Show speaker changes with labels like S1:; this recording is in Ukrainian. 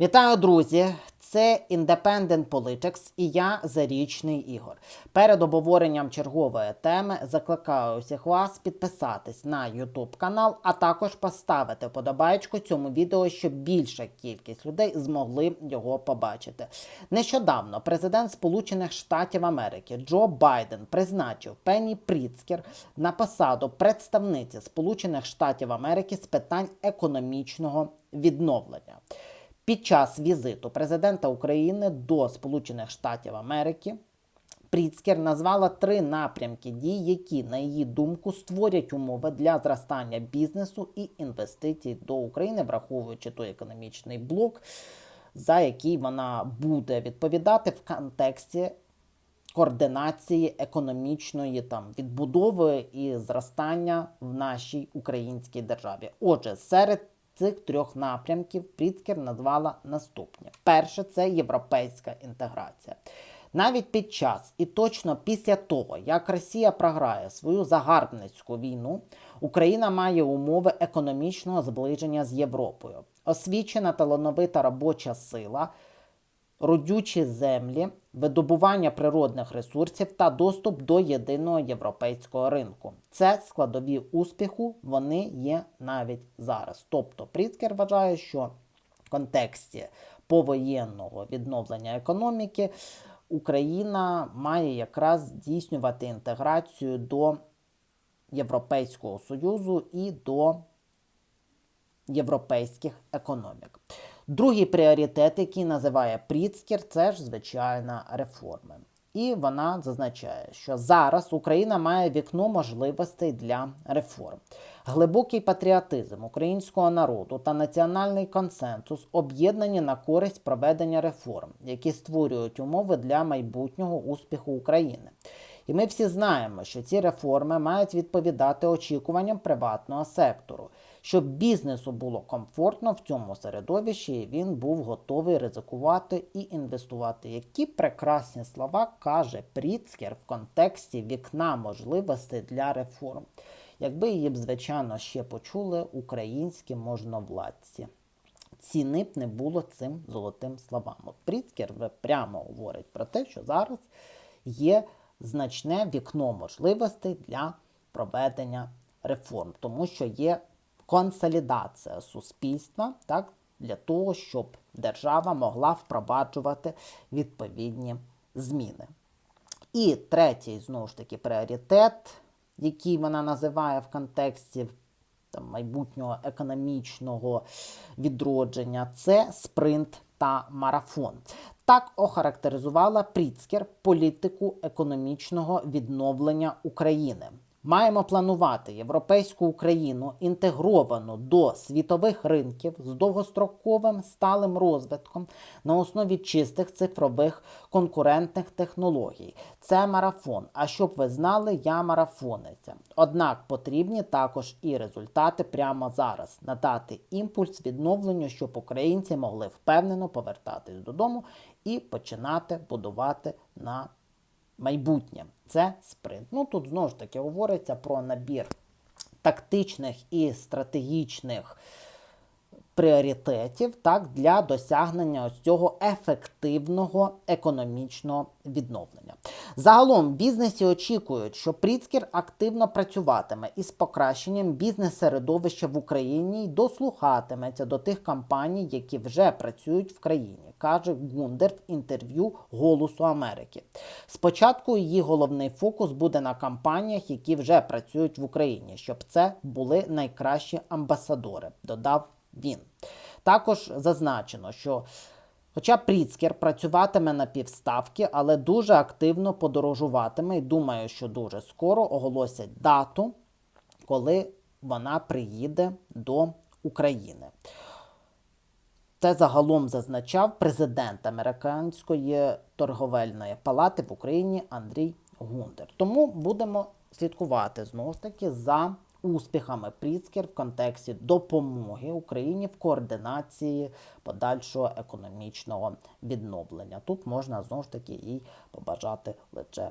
S1: Вітаю, друзі! Це Independent Politics і я Зарічний Ігор. Перед обговоренням чергової теми закликаю усіх вас підписатись на YouTube канал, а також поставити подобайку цьому відео, щоб більша кількість людей змогли його побачити. Нещодавно президент Сполучених Штатів Америки Джо Байден призначив Пенні Пріцкер на посаду представниці Сполучених Штатів Америки з питань економічного відновлення. Під час візиту президента України до Сполучених Штатів Америки Пріцкер назвала три напрямки дій, які, на її думку, створять умови для зростання бізнесу і інвестицій до України, враховуючи той економічний блок, за який вона буде відповідати в контексті координації економічної там відбудови і зростання в нашій українській державі. Отже, серед цих трьох напрямків Пріцкер назвала наступні: перше це європейська інтеграція. Навіть під час і точно після того, як Росія програє свою загарбницьку війну, Україна має умови економічного зближення з Європою. Освічена талановита робоча сила, родючі землі, видобування природних ресурсів та доступ до єдиного європейського ринку. Це складові успіху, вони є навіть зараз. Тобто Пріцкер вважає, що в контексті повоєнного відновлення економіки Україна має якраз здійснювати інтеграцію до Європейського Союзу і до європейських економік. Другий пріоритет, який називає Пріцкер, це ж звичайно реформи. І вона зазначає, що зараз Україна має вікно можливостей для реформ. Глибокий патріотизм українського народу та національний консенсус об'єднані на користь проведення реформ, які створюють умови для майбутнього успіху України. І ми всі знаємо, що ці реформи мають відповідати очікуванням приватного сектору, щоб бізнесу було комфортно в цьому середовищі, і він був готовий ризикувати і інвестувати. Які прекрасні слова каже Пріцкер в контексті вікна можливостей для реформ. Якби її б, звичайно, ще почули українські можновладці. Ціни б не було цим золотим словам. Пріцкер прямо говорить про те, що зараз є значне вікно можливостей для проведення реформ, тому що є консолідація суспільства так, для того, щоб держава могла впроваджувати відповідні зміни. І третій, знову ж таки, пріоритет, який вона називає в контексті там, майбутнього економічного відродження, це спринт та марафон. Так охарактеризувала Пріцкер політику економічного відновлення України. Маємо планувати європейську Україну інтегровану до світових ринків з довгостроковим сталим розвитком на основі чистих цифрових конкурентних технологій. Це марафон. А щоб ви знали, я марафонеця. Однак потрібні також і результати прямо зараз надати імпульс відновленню, щоб українці могли впевнено повертатись додому і починати будувати на майбутнє. Це спринт. Ну тут знову ж таки говориться про набір тактичних і стратегічних пріоритетів так, для досягнення ось цього ефективного економічного відновлення. Загалом бізнесі очікують, що Пріцкер активно працюватиме із покращенням бізнес-середовища в Україні і дослухатиметься до тих компаній, які вже працюють в країні, каже Гундер в інтерв'ю Голосу Америки. Спочатку її головний фокус буде на компаніях, які вже працюють в Україні, щоб це були найкращі амбасадори, додав він. Також зазначено, що Хоча Пріцкер працюватиме на півставки, але дуже активно подорожуватиме і думаю, що дуже скоро оголосять дату, коли вона приїде до України. Це загалом зазначав президент Американської торговельної палати в Україні Андрій Гундер. Тому будемо слідкувати знову ж таки за успіхами Пріцкер в контексті допомоги Україні в координації подальшого економічного відновлення. Тут можна знову ж таки і побажати лише